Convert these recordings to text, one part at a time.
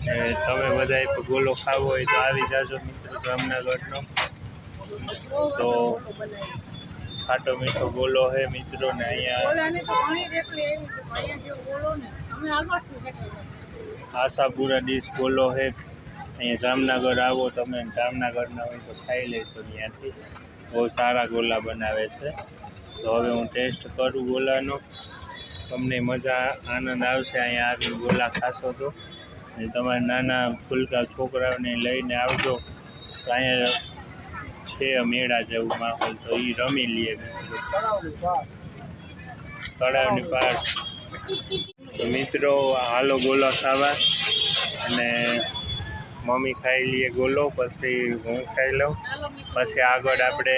તમે બધા ગોલો ખાવો હોય તો આવી જાજો મિત્રો જામનગરનો. તો ખાટો મીઠો ગોલો છે મિત્રો ને અહીંયા આશાપુરા ડીશ ગોલો છે અહીંયા જામનગર આવો તમે જામનગરના હોય તો ખાઈ લેશો ત્યાંથી. બહુ સારા ગોલા બનાવે છે. તો હવે હું ટેસ્ટ કરું ગોલાનો. તમને મજા આનંદ આવશે અહીંયા આવી ગોલા ખાશો તો. તમારા નાના ફૂલકા છોકરાઓને લઈને આવજો. અહીંયા છે મેળા જેવું માહોલ, તો એ રમી લઈએ તળાવની પાર. તો મિત્રો હાલો ગોલો ખાવા. અને મમ્મી ખાઈ લઈએ ગોલો, પછી હું ખાઈ લઉં. પછી આગળ આપણે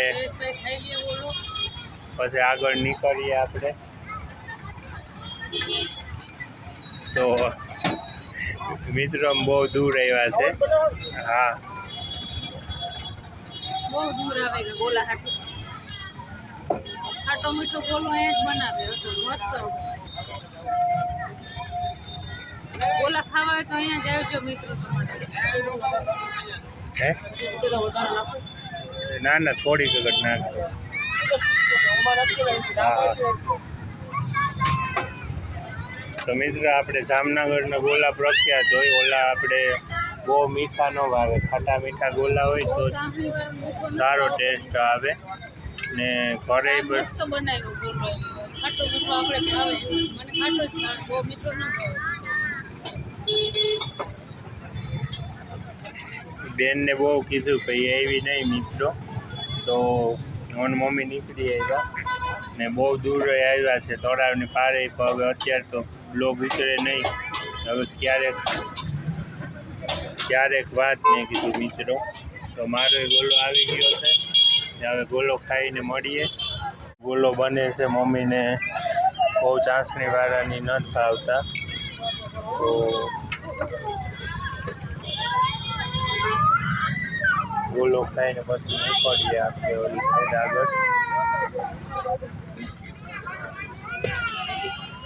પછી આગળ નીકળીએ આપણે. તો મિત્રો બહુ દૂર આવ્યા છે. હા. બહુ દૂર આવે કે ગોલા હાટું. ખાટો મીઠો ગોલો એ જ બનાવે મસ્ત. ગોલા ખાવા હોય તો અહીંયા જાય મિત્રો હે? ના ના થોડી વખત નાખ હા. તો મિત્ર આપણે જામનગરના ગોલા પ્રખ્યાત હોય. ઓલા આપણે બહુ મીઠા ન ભાવે ખાટા મીઠા ગોલા હોય તો સારો ટેસ્ટ આવે. ને ઘરે બ- મસ્ત બનાવ્યું ગોલો. એમ. ખાટો મીઠો આપણે ભાવે એમ. મને ખાટો જ ભાવે. બહુ મીઠો ન ભાવે. બેનને બહુ કીધું કે આવી નહીં મિત્રો. તો મન મમ્મી નીકળી આવ્યા ને બહુ દૂર આવ્યા છે. તળાવની પારે હવે અત્યારે તો બ્લોગ ઉતરે નહીં. હવે ક્યારેક ક્યારેક વાત મેં કીધું મિત્રો. તો મારો ગોલો આવી ગયો છે. હવે ગોલો ખાઈને મળીએ. ગોલો બને છે મમ્મીને બહુ ચાસણીવાળાની ન ફાવતા તો ગોલો ખાઈને પછી નીકળીએ આપણે ઓલી આગળ.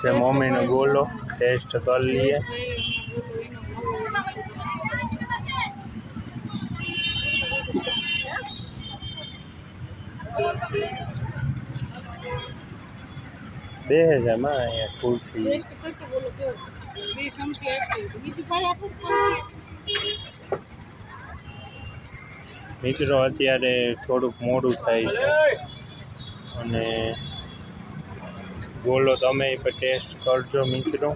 ઓલું કાલા ખાટામાં ખાટો છે ના ના પછી હા પાણી મીઠ હાલ આવું તો તો આ છે હજારમાં અહીંયા કુલ્ફી બે મિત્રો, અત્યારે થોડુંક મોડું થાય છે. અને ગોલો તમે પણ ટેસ્ટ કરજો મિત્રો.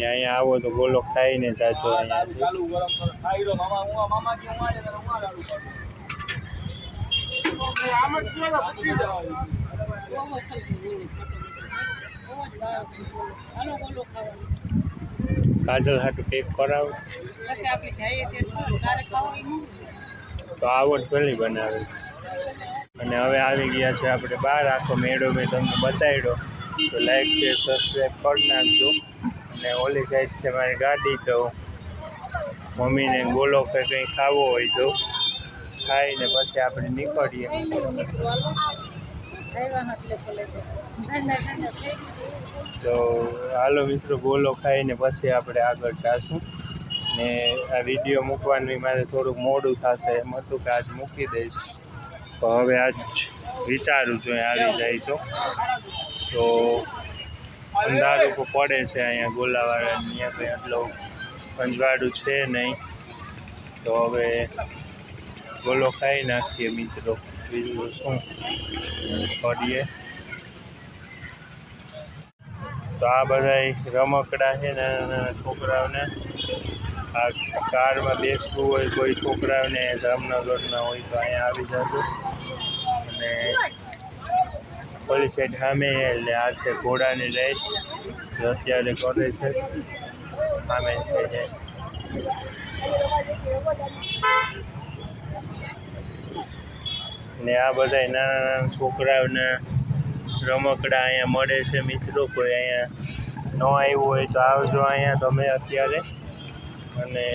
અહીંયા આવો તો ગોલો ખાઈને જાજો કાજલ હાટું પેક કરાવો. તો આવો જ ભલી બનાવે. અને હવે આવી ગયા છે આપણે બહાર આખો મેળો મેં તમને બતાવ્યો. તો લાઈક છે સબસ્ક્રાઈબ કરી નાખજો. અને ઓલી સાઈડ છે મારી ગાડી, તો મમ્મીને બોલો કે કંઈ ખાવો હોય તો ખાઈને પછી આપણે નીકળીએ. તો હાલો મિત્રો ગોલો ખાઈને પછી આપણે આગળ જાશું ને આ વીડિયો મૂકવાનું મારે થોડુંક મોડું થશે. એમ હતું કે આજ મૂકી દઈશ. તો હવે આજ વિચારું છું આવી જાય તો. તો અંધારું પડે છે અહીંયા ગોલાવાળા અહીંયા કંઈ એટલો પંજવાડું છે નહીં. તો હવે ગોલો ખાઈ નાખીએ મિત્રો. બીજું શું કરીએ? તો આ બધા રમકડા છે નાના નાના છોકરાઓને આ કારમાં બેસવું હોય, કોઈ છોકરાઓને જામનગરના હોય તો અહીંયા આવી જજો. અને પોલીસ સાઈડ સામે એટલે આ છે ઘોડાની રાઈડ અત્યારે કરે છે. સામે છે ને આ બધા નાના નાના છોકરાઓને રમકડા અહીંયા મળે છે. મિત્રો કોઈ અહીંયા ન આવ્યું હોય તો આવજો અહીંયા તમે અત્યારે. અને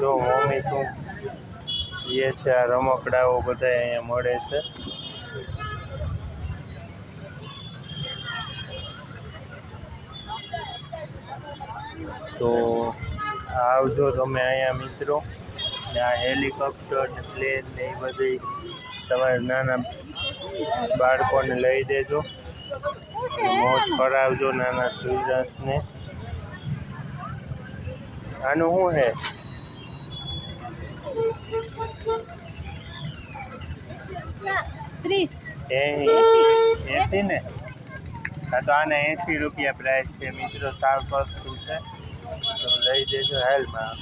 જો મમ્મી શું એ છે આ રમકડાઓ બધા અહીંયા મળે છે. તો આવજો તમે અહીંયા મિત્રો. આ હેલિકોપ્ટર ને પ્લેન ને એ બધી તમારે નાના બાળકોને લઈ દેજો. મોજ કરાવજો નાના ચિલ્ડ્રન્સને આનું શું છે? ત્રીસ. એસી. ને? હા તો આને એંસી રૂપિયા પ્રાઇસ છે મિત્રો. સાવ સસ્તું છે. તો લઈ દેજો હાલમાં.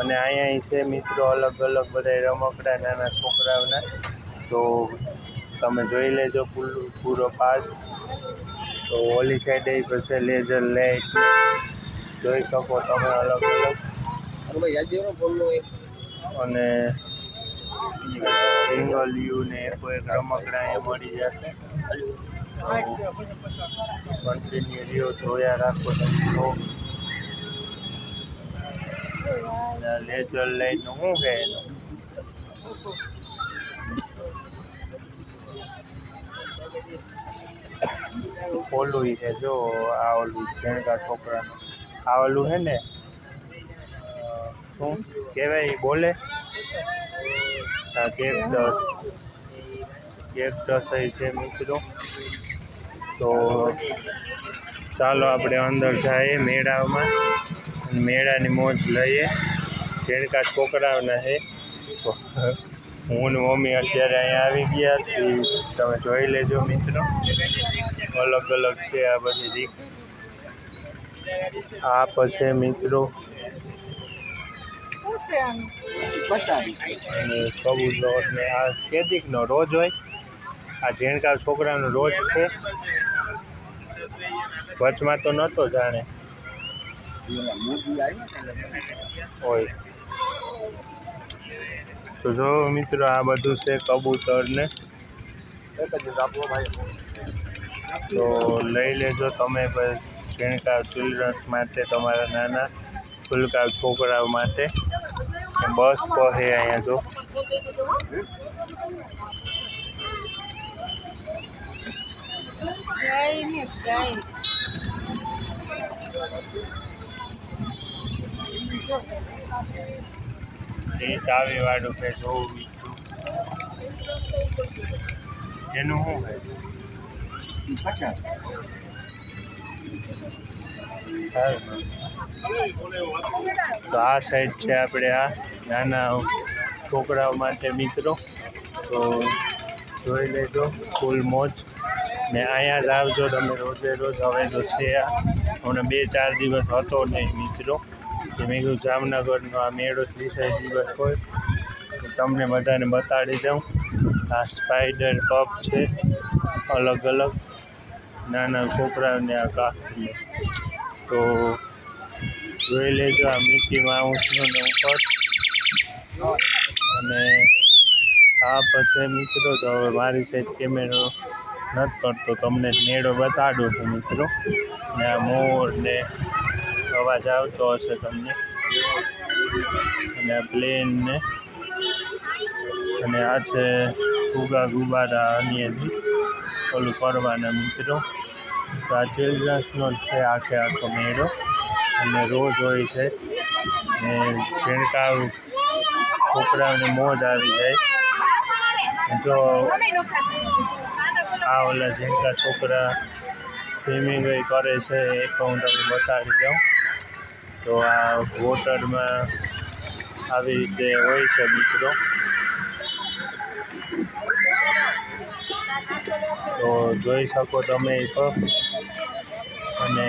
અને અહીંયા છે મિત્રો અલગ અલગ બધા રમકડા નાના છોકરાઓના. તો તમે જોઈ લેજો પૂરો પૂરો પાસ તો ઓલી સાઈડે પછી લેઝર લાઇટ જોઈ શકો તમે અલગ અલગ. અને સિંગલ યુ ને કોઈ રમકડા એ મળી જશે. કન્ટિન્યુ રહ્યો જોયા રાખો તમે તો. લેઝર લાઇટનું શું છે એનું? ઓલું છે, જો આ ઓલું ભેણકા છોકરાનું. આ ઓલું છે ને શું કહેવાય બોલે? આ કેકટસ કેક દસ છે મિત્રો. તો ચાલો આપણે અંદર જઈએ મેળામાં. મેળાની મોજ લઈએ. ભેણકા છોકરાઓના છે હું ને મમ્મી અત્યારે અહીંયા આવી ગયા તમે જોઈ લેજો મિત્રો. અલગ અલગ છે આ બધી રીત આ પછી મિત્રો કબૂતર ને આ કેદીકનો રોજ હોય. આ ઝીણકા છોકરાનો રોજ છે. વચમાં તો નહોતો જાણે. હોય તો જો મિત્રો આ બધું છે કબૂતર ને તો લઈ લેજો તમે ઝીણકા ચિલ્ડ્રન્સ માટે તમારા નાના ફૂલકા છોકરાઓ માટે. બસ પહે અહીંયા જો. એ ચાવી વાળું કે જોવું બીજું એનું શું? છે સારું. તો આ સાઈડ છે આપણે આ નાના છોકરાઓ માટે મિત્રો. તો જોઈ લેજો ફૂલ મોજ. ને અહીંયા જ આવજો તમે રોજે રોજ. હવે તો છે આ. હમણાં બે ચાર દિવસ હતો નહીં મિત્રો. કે મેં કીધું જામનગરનો આ મેળો ત્રીસેય દિવસ હોય. તમને બધાને બતાડી દઉં. આ સ્પાઈડર પપ છે, અલગ અલગ. નાના છોકરાઓને આ કાકરી તો જોઈ લેજો આ મીઠી માઉસનો ઉપર અને આ પછી મિત્રો તો હવે મારી સાઈડ કેમેરો નથી કરતો. તમને નેડો બતાડું છું મિત્રો. ને આ મોર ને અવાજ આવતો હશે તમને. અને પ્લેન ને. અને આ છે ફુગા ગુબારા અન્ય ઓલું કરવાના મિત્રો. તો આ જ છે આખે આખો મેળો. અને રોજ હોય છે. ને ઝીણકા છોકરાઓને મોજ આવી જાય. જો આ ઓલા ઝીંકા છોકરા સ્વિમિંગ કરે છે, એ તો હું તમને બતાવી દઉં. તો આ વોટરમાં આવી રીતે હોય છે મિત્રો. તો જોઈ શકો તમે તો. અને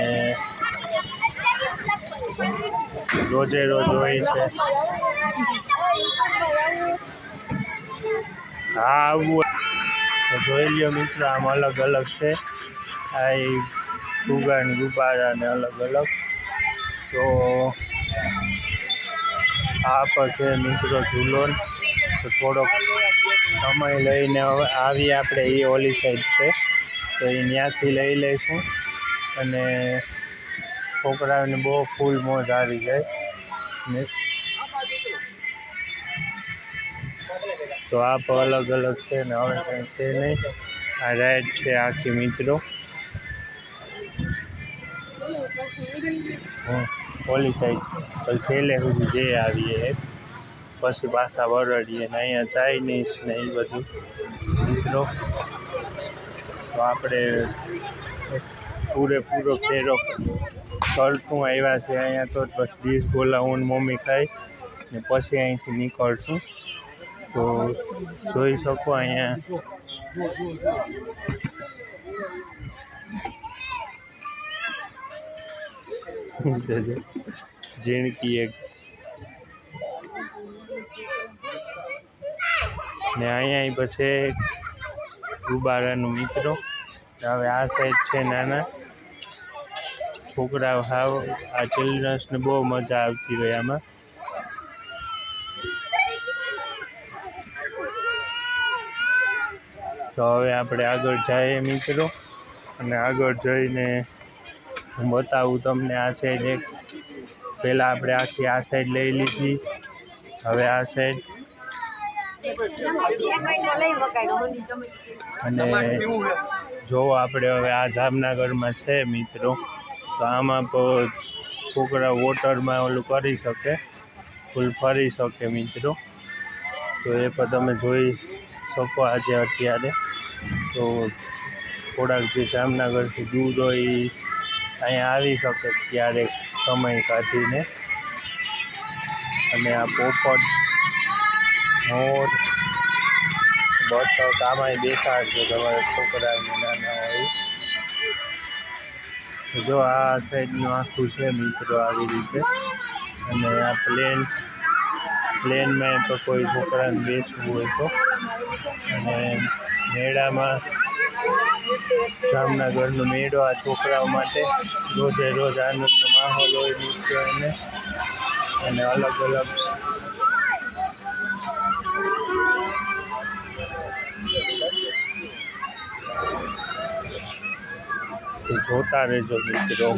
રોજે રોજ હોય છે. હા આવવું જોઈ લ્યો મિત્રો, આમ અલગ અલગ છે. આ ઈ ફુગાન ગુબ્બારા ને અલગ અલગ. તો આ પર છે મિત્રો ઝૂલોન તો થોડોક સમય લઈને હવે આવી આપણે એ ઓલી સાઈડ છે. તો એ ત્યાંથી લઈ લઈશું. અને છોકરાઓને બહુ ફૂલ મોજ આવી જાય. ને તો આ પણ અલગ અલગ છે ને હવે કંઈ છે નહીં. આ રાઈડ છે આખી મિત્રો. ઓલી સાઈડ પછી છેલ્લે સુધી જે આવીએ. પછી પાછા વરડીએ ને અહીંયા ચાઇનીઝ ને એ બધું. મિત્રો, તો આપણે પૂરેપૂરો ફેરો. કરશું આવ્યા છે અહીંયા તો બસ ડીશ હું મમ્મી ખાઈ ને પછી અહીંથી નીકળશું. તો જોઈ શકો અહીંયા. જીણકી એક. ને અહીંયા પછી ગુબારાનું મિત્રો. હવે આ સાઈડ છે નાના. છોકરાઓ હાવ આ ચિલ્ડ્રન્સને બહુ મજા આવતી હોય આમાં. તો હવે આપણે આગળ જઈએ મિત્રો. અને આગળ જઈને હું બતાવું તમને આ સાઈડ એક. પહેલાં આપણે આખી આ સાઈડ લઈ લીધી. હવે આ સાઈડ અને જો આપણે હવે આ જામનગરમાં છે મિત્રો. તો આમાં છોકરા વોટરમાં ઓલું કરી શકે. ફૂલ ફરી શકે મિત્રો. તો એ પણ તમે જોઈ શકો આજે અત્યારે. તો થોડાક જે જામનગરથી દૂર હોય ઈ અહીંયા આવી શકે ક્યારેક સમય કાઢીને. અને આ પોપટ, મોર બતક આમાંય બેસાડજો તમારા છોકરાને નાના હોય. જો આ સાઈડનું આખું છે મિત્રો આવી રીતે. અને આ પ્લેન, પ્લેનમાં તો કોઈ છોકરાને બેસવું હોય તો. અને મેળામાં, જામનગરનો મેળો આ છોકરાઓ માટે. રોજે રોજ આનંદનો માહોલ હોય નૃત્ય અને અને અલગ અલગ જોતા રહેજો મિત્રો.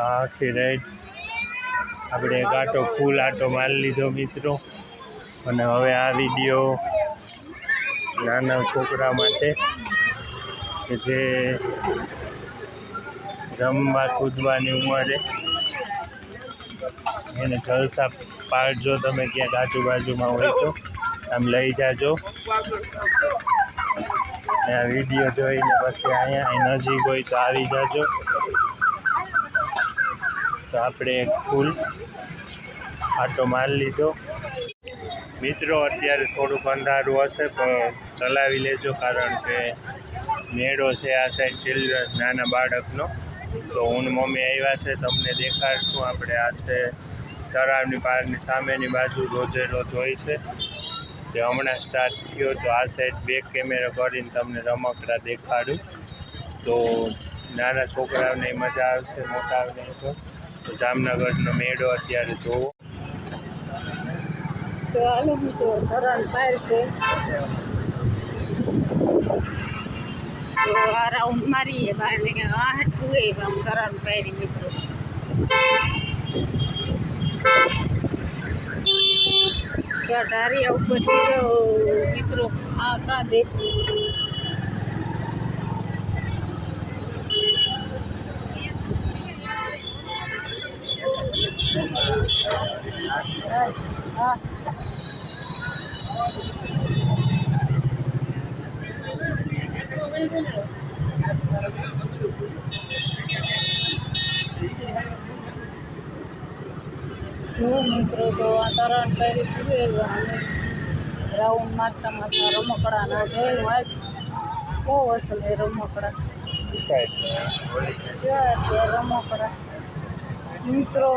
આખી રાઈડ. આપણે આટો ફૂલ આટો મારી લીધો મિત્રો. અને હવે આ વીડિયો નાના છોકરા માટે કે જે રમવા કૂદવાની ઉંમરે. એને જલસા પાડજો, તમે ક્યાંક આજુબાજુમાં હોય તો. આમ લઈ જાજો. આ વીડિયો જોઈને પછી અહીંયા અહીં નજીક હોય તો આવી જાજો. તો આપણે એક ફૂલ આટો મારી લીધો. મિત્રો, અત્યારે થોડુંક અંધારું હશે, પણ ચલાવી લેજો, કારણ કે મેળો છે આ સાઈડ ચિલ્ડ્રન નાના બાળકનો. તો હું મમ્મી આવ્યા છે, તમને દેખાડશું. આપણે આ છે તળાવની પારની સામેની બાજુ રોજેલો જોઈ છે. જે હમણાં સ્ટાર્ટ થયો તો આ સાઈડ બેક કેમેરા કરીને તમને રમકડા દેખાડું. તો નાના છોકરાઓને મજા આવશે મોટાઓને તો તો જામનગરનો મેળો અત્યારે જોવો. તો હાલો મિત્રો ધરણ પાર છે. તો આ રાઉન્ડ મારીએ બહાર ને આ હટવું એ ધરણ પારી ત્યાં ઢારિયા ઉપરથી મિત્રો આ કા દેખું હા મિત્રો તો આ તરણ કરી પૂરે અમે રાઉન્ડ મારતા મારતા રમકડાનો જોયું આજ બહુ અસલ એ રમકડા. રમકડા? મિત્રો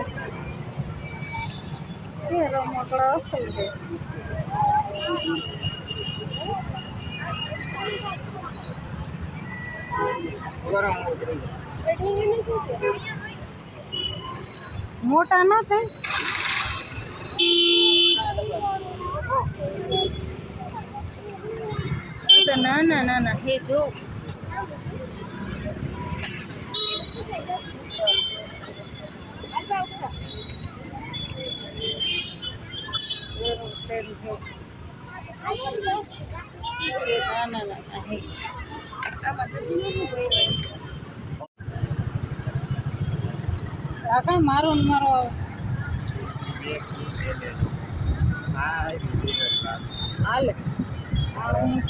એ રમકડા અસલ છે. મોટા ન, ના ના ના, હે, જો. નાના નાના હે આ કઈ મારો ને મારો આવે. હાલે. હું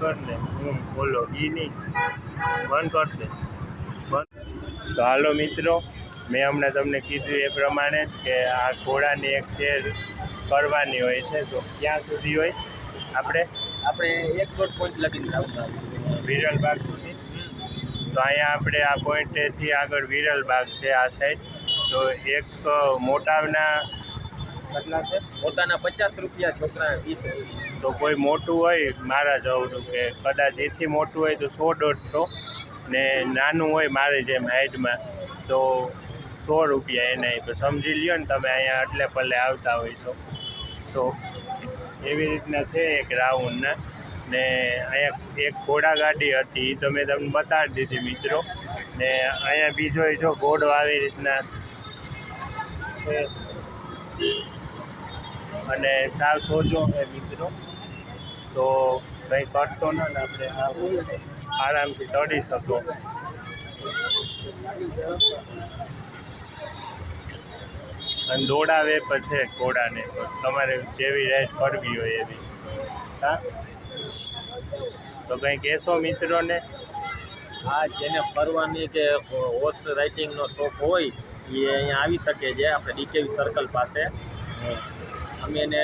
કર ને એક રૂમ બોલો ઈ નહીં. બંધ કર દે. બંધ. તો હાલો મિત્રો મેં હમણાં તમને કીધું એ પ્રમાણે કે આ ઘોડાની એક શેર કરવાની હોય છે તો ક્યાં સુધી હોય? આપણે? આપણે એક દોઢ પોઈન્ટ લગીને જવું વિરલ બાગ. સુધી તો અહીંયા આપણે આ પોઈન્ટેથી આગળ વિરલ બાગ છે આ સાઈડ તો એક મોટાના કેટલા છે? મોટાના પચાસ રૂપિયા છોકરા વીસ તો કોઈ મોટું હોય મારા જવું કે કદાચ એથી મોટું હોય તો સો દોઢસો ને નાનું હોય મારી જેમ હાઈટમાં તો સો રૂપિયા એના તો સમજી લ્યો ને તમે અહીંયા એટલે પલ્લે આવતા હોય તો. તો એવી રીતના છે એક રાઉન્ડના. ને અહીંયા એક ઘોડા ગાડી હતી તો મેં તમને બતાવી દીધી મિત્રો. ને અહીંયા બીજો જો ઘોડો આવી રીતના. અને સાવ સોજો છે મિત્રો. તો કંઈ કરતો ને આપણે આરામથી ચડી શકો. અને દોડાવે પછી ઘોડાને. તમારે જેવી રેસ કરવી હોય એવી. હા? તો કંઈ કહેશો મિત્રોને? આ જેને ફરવાની કે હોર્સ રાઇડિંગનો શોખ હોય એ અહીંયા આવી શકે છે આપણે ડીકેવી સર્કલ પાસે. અમે એને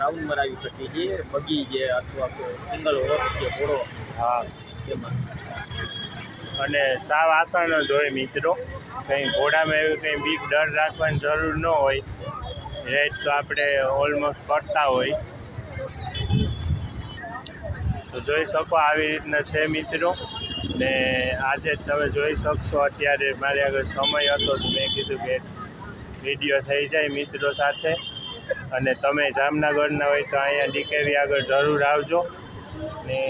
રાઉન્ડ મરાવી શકીએ છીએ બગી જે અથવા સિંગલ હોર્સ કે ઘોડો. હા. તેમાં અને સાવ આસન જ હોય મિત્રો. કંઈ ઘોડામાં એવું કંઈ બીક ડર રાખવાની જરૂર ન હોય. રેટ તો આપણે ઓલમોસ્ટ કરતા હોય. તો જોઈ શકો આવી રીતના છે મિત્રો. ને આજે તમે જોઈ શકશો, અત્યારે મારી આગળ સમય હતો તો મેં કીધું કે વીડિયો થઈ જાય મિત્રો સાથે. અને તમે જામનગરના હોય તો અહીંયા ડીકેવી આગળ જરૂર આવજો. ને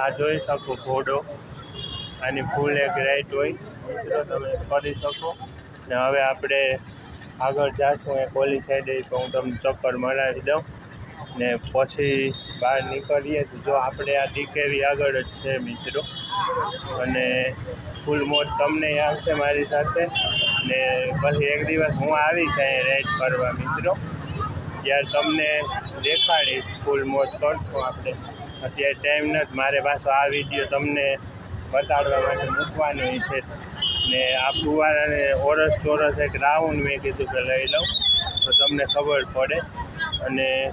આ જોઈ શકો ઘોડો. આની ફૂલ એક રાઈટ હોય. મિત્રો, તમે કરી શકો. ને હવે આપણે આગળ જાશું, એ કોલી સાઈડે તો હું તમને ચક્કર મરાવી દઉં. ને પછી બહાર નીકળીએ તો જો આપણે આ ડીકેવી આગળ જ છે મિત્રો. અને ફૂલ મોજ તમને આવશે મારી સાથે? ને પછી એક દિવસ હું આવીશ અહીં રાઈડ કરવા મિત્રો. ત્યારે તમને દેખાડીશ ફૂલ મોજ કરશું આપણે. અત્યારે ટાઈમ નથી, મારે પાછો આ વીડિયો તમને બતાડવા માટે મૂકવાનો છે. ને આ ફુવારાને ઓરસ ચોરસ એક રાઉન્ડ મેં કીધું કે લઈ લઉં, તો તમને ખબર પડે. અને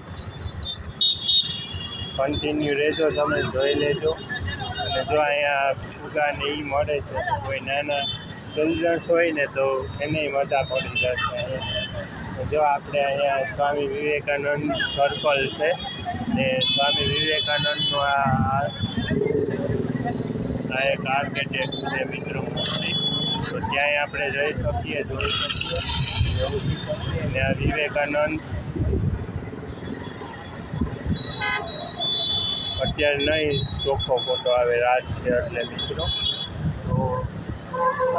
કન્ટિન્યુ રહેજો, તમે જોઈ લેજો. અને જો અહીંયા ફુગાને એ મળે છે કોઈ નાના ચિલ્ડ્રન્સ હોય ને તો એને મજા પડી જશે. જો આપણે અહીંયા સ્વામી વિવેકાનંદ સર્કલ છે, ને સ્વામી વિવેકાનંદનો આ એક આર્કિટેક્ટ છે, મિત્રો. મૂર્તિ તો ત્યાંય આપણે જઈ શકીએ જોઈ શકીએ જોઈ શકીએ. ને આ વિવેકાનંદ અત્યારે નહીં, ચોખ્ખો ફોટો આવે, રાત છે એટલે મિત્રો. તો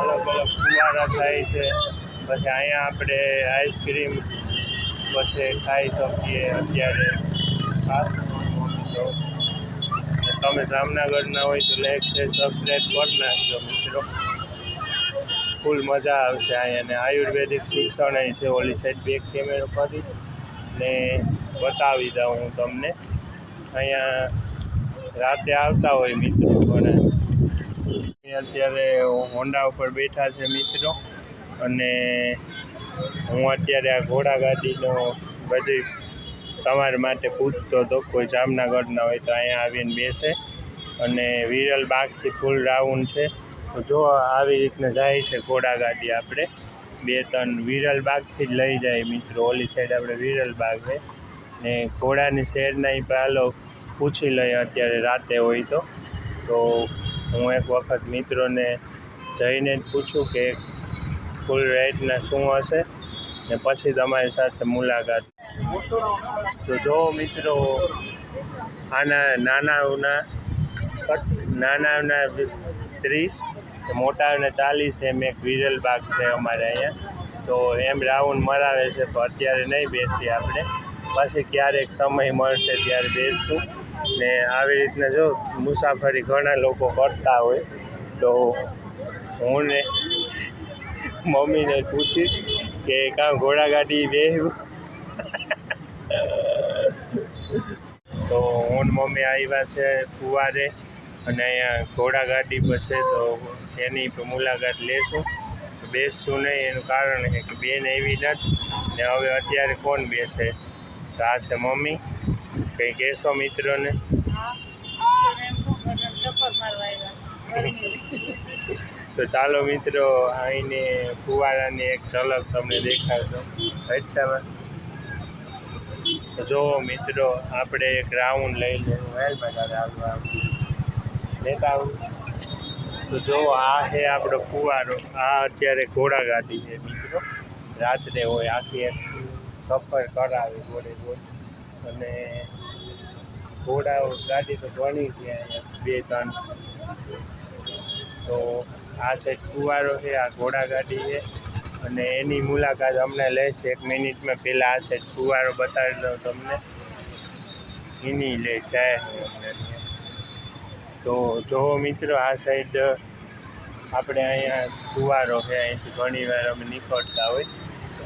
અલગ અલગ ફુવારા થાય છે. પછી અહીંયા આપણે આઈસ્ક્રીમ પછી ખાઈ શકીએ અત્યારે. તમે જામનગરના હોય તો લેક છે સબસ્ક્રાઈબ કરી નાખજો મિત્રો. ફૂલ મજા આવશે અહીંયા. ને આયુર્વેદિક શિક્ષણ અહીં છે ઓલી સાઈડ બેક કેમેરો કરી ને બતાવી દઉં હું તમને. અહીંયા રાતે આવતા હોય મિત્રો પણ અત્યારે હોન્ડા ઉપર બેઠા છે મિત્રો. અને હું અત્યારે આ ઘોડાગાડીનો બધી તમારા માટે પૂછતો હતો, કોઈ જામનગરના હોય તો અહીંયા આવીને બેસે. અને વિરલ બાગથી ફૂલ રાઉન્ડ છે. તો જો આવી રીતના જાય છે ઘોડાગાડી આપણે. બે ત્રણ વિરલ બાગથી જ લઈ જાય મિત્રો. ઓલી સાઈડ આપણે વિરલ બાગ છે. ને ઘોડાની શેરના એ પાલો પૂછી લઈએ અત્યારે રાતે હોય તો. તો હું એક વખત મિત્રોને જઈને જ પૂછું કે ફૂલ રેટના શું હશે ને પછી તમારી સાથે મુલાકાત. તો જો મિત્રો, આના નાનાઓના નાનાના ત્રીસ મોટાને ચાલીસ એમ એક વિરલ બાગ છે અમારે અહીંયા. તો એમ રાઉન્ડ મરાવે છે તો અત્યારે નહીં બેસીએ આપણે. પછી ક્યારેક સમય મળશે ત્યારે બેસશું. ને આવી રીતના જો મુસાફરી ઘણા લોકો કરતા હોય, તો હું ને મમ્મીને પૂછીશ કે કાં ઘોડાગાડી બેહવું તો હું મમ્મી આવ્યા છે ફુવારે અને અહીંયા ઘોડાગાડી પર છે, તો એની મુલાકાત લેશું. બેસશું નહીં, એનું કારણ છે કે બેન એવી નથી ને હવે અત્યારે કોણ બેસે? તો આ છે મમ્મી. કંઈ કહેશો મિત્રોને? તો ચાલો મિત્રો અહીંને ફુવારાની એક ઝલક તમને દેખાડશો તો જો મિત્રો, આપણે એક રાઉન્ડ લઈ લેવું. હેલ્મેટ આવવા લેતા આવું તો જો આ છે આપણો ફુવારો. આ અત્યારે ઘોડાગાડી છે મિત્રો. રાત્રે હોય, આખી સફર કરાવે ઘોડે ઘોડે અને ઘોડા, ગાડી તો ઘણી છે બે, ત્રણ. તો આ સાઈડ કુવારો છે, આ ઘોડાગાડી છે. અને એની મુલાકાત અમને લેશે એક મિનિટમાં પહેલાં આ સાઈડ કુવારો બતાવી દઉં તમને. એની લે જાય. તો જો મિત્રો આ સાઈડ આપણે અહીંયા કુવારો છે, અહીંથી ઘણી વાર અમે નીકળતા હોય.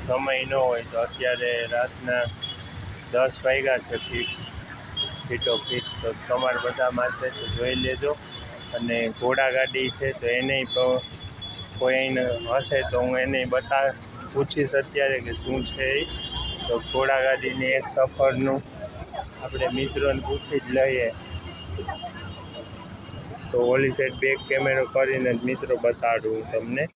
સમય ન હોય તો અત્યારે રાતના દસ વાગ્યા છે ફીટ ફીટો ફીટ તો તમારે બધા માટે તો જોઈ લેજો. અને ઘોડાગાડી છે તો એને પણ કોઈ હશે તો હું એને બતા પૂછીશ અત્યારે કે શું છે એ તો ઘોડાગાડીની એક સફરનું આપણે મિત્રોને પૂછી જ લઈએ. તો ઓલી સાઈડ બેક કેમેરો કરીને જ મિત્રો બતાડું તમને.